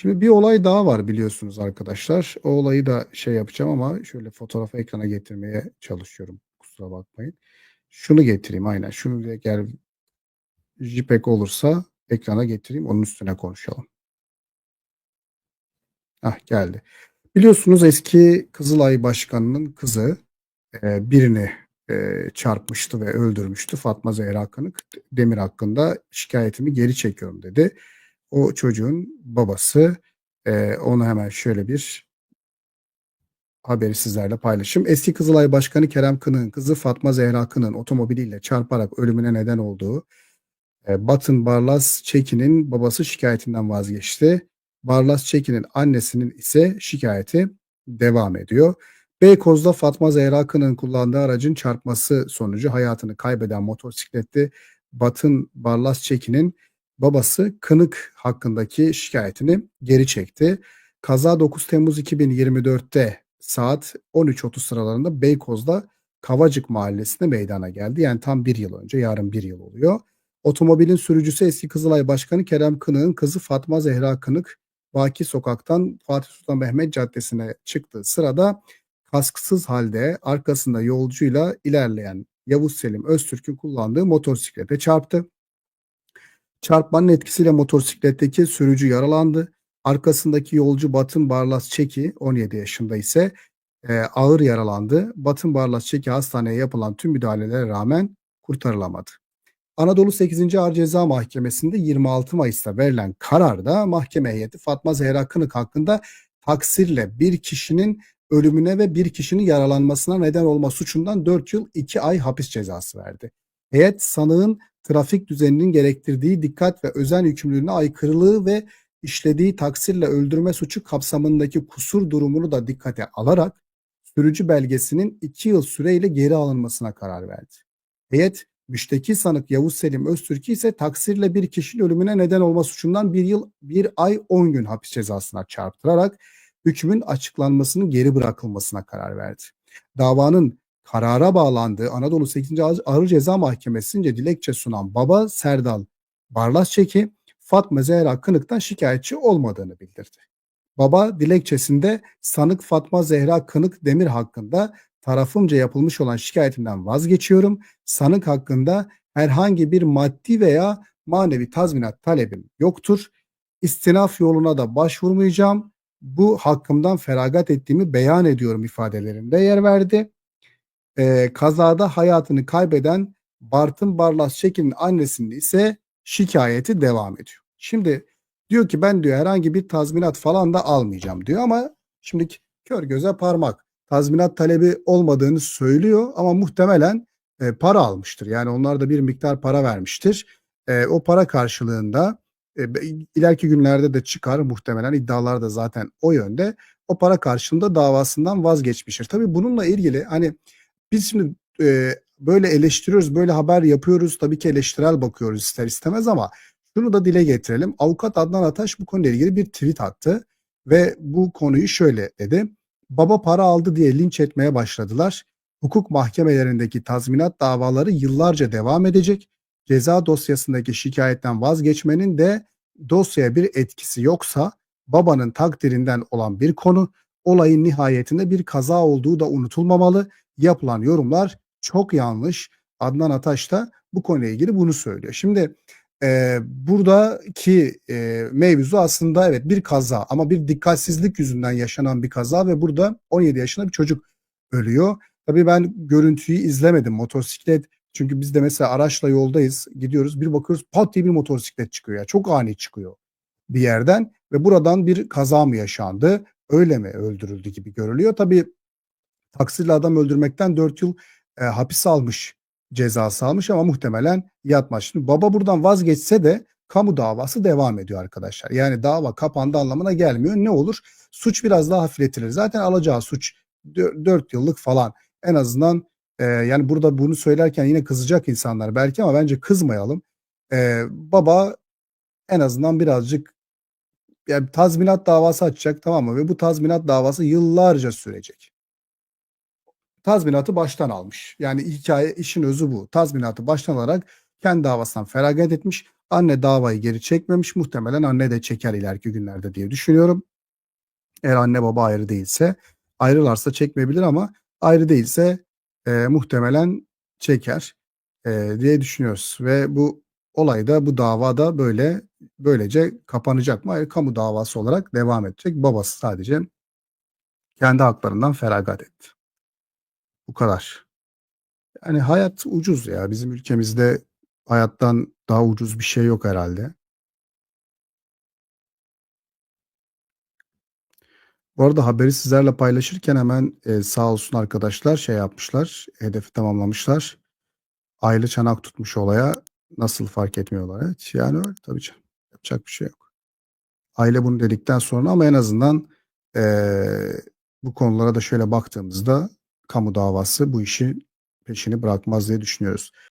Şimdi bir olay daha var biliyorsunuz arkadaşlar. O olayı da şey yapacağım ama şöyle fotoğrafı ekrana getirmeye çalışıyorum. Kusura bakmayın. Şunu getireyim aynen. Şunu da gel JPEG olursa ekrana getireyim. Onun üstüne konuşalım. Ah geldi. Biliyorsunuz eski Kızılay Başkanı'nın kızı e, birini e, çarpmıştı ve öldürmüştü. Fatma Zehra Kınık Demir hakkında şikayetimi geri çekiyorum dedi. O çocuğun babası e, onu hemen şöyle bir haberi sizlerle paylaşayım. Eski Kızılay Başkanı Kerem Kınık'ın kızı Fatma Zehra Kınık'ın otomobiliyle çarparak ölümüne neden olduğu e, Batın Barlas Çeki'nin babası şikayetinden vazgeçti. Barlas Çeki'nin annesinin ise şikayeti devam ediyor. Beykoz'da Fatma Zehra Kınık'ın kullandığı aracın çarpması sonucu hayatını kaybeden motosikletli Batın Barlas Çeki'nin babası Kınık hakkındaki şikayetini geri çekti. Kaza 9 Temmuz 2024'te saat 13.30 sıralarında Beykoz'da Kavacık mahallesinde meydana geldi. Yani tam bir yıl önce, yarın bir yıl oluyor. Otomobilin sürücüsü eski Kızılay Başkanı Kerem Kınık'ın kızı Fatma Zehra Kınık, Baki Sokak'tan Fatih Sultan Mehmet Caddesi'ne çıktığı sırada kasksız halde arkasında yolcuyla ilerleyen Yavuz Selim Öztürk'ün kullandığı motosiklete çarptı. Çarpmanın etkisiyle motosikletteki sürücü yaralandı. Arkasındaki yolcu Batın Barlas Çeki 17 yaşında ise e, ağır yaralandı. Batın Barlas Çeki hastaneye yapılan tüm müdahalelere rağmen kurtarılamadı. Anadolu 8. Ağır Ceza Mahkemesi'nde 26 Mayıs'ta verilen kararda mahkeme heyeti Fatma Zehra Kınık hakkında taksirle bir kişinin ölümüne ve bir kişinin yaralanmasına neden olma suçundan 4 yıl 2 ay hapis cezası verdi. Heyet sanığın trafik düzeninin gerektirdiği dikkat ve özen yükümlülüğüne aykırılığı ve işlediği taksirle öldürme suçu kapsamındaki kusur durumunu da dikkate alarak sürücü belgesinin 2 yıl süreyle geri alınmasına karar verdi. Heyet müşteki sanık Yavuz Selim Öztürk'ü ise taksirle bir kişinin ölümüne neden olma suçundan 1 yıl 1 ay 10 gün hapis cezasına çarptırarak hükmün açıklanmasının geri bırakılmasına karar verdi. Davanın karara bağlandığı Anadolu 8. Ağır Ceza Mahkemesi'nce dilekçe sunan baba Serdal Barlasçeki Fatma Zehra Kınık'tan şikayetçi olmadığını bildirdi. Baba dilekçesinde sanık Fatma Zehra Kınık Demir hakkında tarafımca yapılmış olan şikayetimden vazgeçiyorum. Sanık hakkında herhangi bir maddi veya manevi tazminat talebim yoktur. İstinaf yoluna da başvurmayacağım. Bu hakkımdan feragat ettiğimi beyan ediyorum ifadelerinde yer verdi. Ee, kazada hayatını kaybeden Bartın Barlas Çekin'in annesinin ise şikayeti devam ediyor. Şimdi diyor ki ben diyor herhangi bir tazminat falan da almayacağım diyor ama şimdi kör göze parmak tazminat talebi olmadığını söylüyor ama muhtemelen e, para almıştır. Yani onlar da bir miktar para vermiştir. E, o para karşılığında e, ileriki günlerde de çıkar muhtemelen iddialar da zaten o yönde. O para karşılığında davasından vazgeçmiştir. Tabii bununla ilgili hani biz şimdi e, böyle eleştiriyoruz, böyle haber yapıyoruz. Tabii ki eleştirel bakıyoruz ister istemez ama şunu da dile getirelim. Avukat Adnan Ataş bu konuyla ilgili bir tweet attı ve bu konuyu şöyle dedi. Baba para aldı diye linç etmeye başladılar. Hukuk mahkemelerindeki tazminat davaları yıllarca devam edecek. Ceza dosyasındaki şikayetten vazgeçmenin de dosyaya bir etkisi yoksa babanın takdirinden olan bir konu olayın nihayetinde bir kaza olduğu da unutulmamalı. Yapılan yorumlar çok yanlış. Adnan Ataş da bu konuyla ilgili bunu söylüyor. Şimdi e, buradaki e, mevzu aslında evet bir kaza ama bir dikkatsizlik yüzünden yaşanan bir kaza ve burada 17 yaşında bir çocuk ölüyor. Tabii ben görüntüyü izlemedim motosiklet çünkü biz de mesela araçla yoldayız gidiyoruz bir bakıyoruz pat diye bir motosiklet çıkıyor ya çok ani çıkıyor bir yerden ve buradan bir kaza mı yaşandı öyle mi öldürüldü gibi görülüyor. Tabii taksirli adam öldürmekten 4 yıl e, hapis almış cezası almış ama muhtemelen yatmaz. Şimdi baba buradan vazgeçse de kamu davası devam ediyor arkadaşlar. Yani dava kapandı anlamına gelmiyor. Ne olur? Suç biraz daha hafifletilir. Zaten alacağı suç 4 yıllık falan. En azından e, yani burada bunu söylerken yine kızacak insanlar belki ama bence kızmayalım. E, baba en azından birazcık yani tazminat davası açacak tamam mı? Ve bu tazminat davası yıllarca sürecek tazminatı baştan almış. Yani hikaye işin özü bu. Tazminatı baştan alarak kendi davasından feragat etmiş. Anne davayı geri çekmemiş. Muhtemelen anne de çeker ileriki günlerde diye düşünüyorum. Eğer anne baba ayrı değilse ayrılarsa çekmeyebilir ama ayrı değilse e, muhtemelen çeker e, diye düşünüyoruz. Ve bu olayda bu davada böyle böylece kapanacak mı? Hayır kamu davası olarak devam edecek. Babası sadece kendi haklarından feragat etti. Bu kadar. Yani hayat ucuz ya. Bizim ülkemizde hayattan daha ucuz bir şey yok herhalde. Bu arada haberi sizlerle paylaşırken hemen e, sağ olsun arkadaşlar şey yapmışlar. Hedefi tamamlamışlar. Aylı çanak tutmuş olaya. Nasıl fark etmiyorlar. Evet yani öyle tabii canım. Yapacak bir şey yok. Aile bunu dedikten sonra ama en azından e, bu konulara da şöyle baktığımızda kamu davası bu işin peşini bırakmaz diye düşünüyoruz.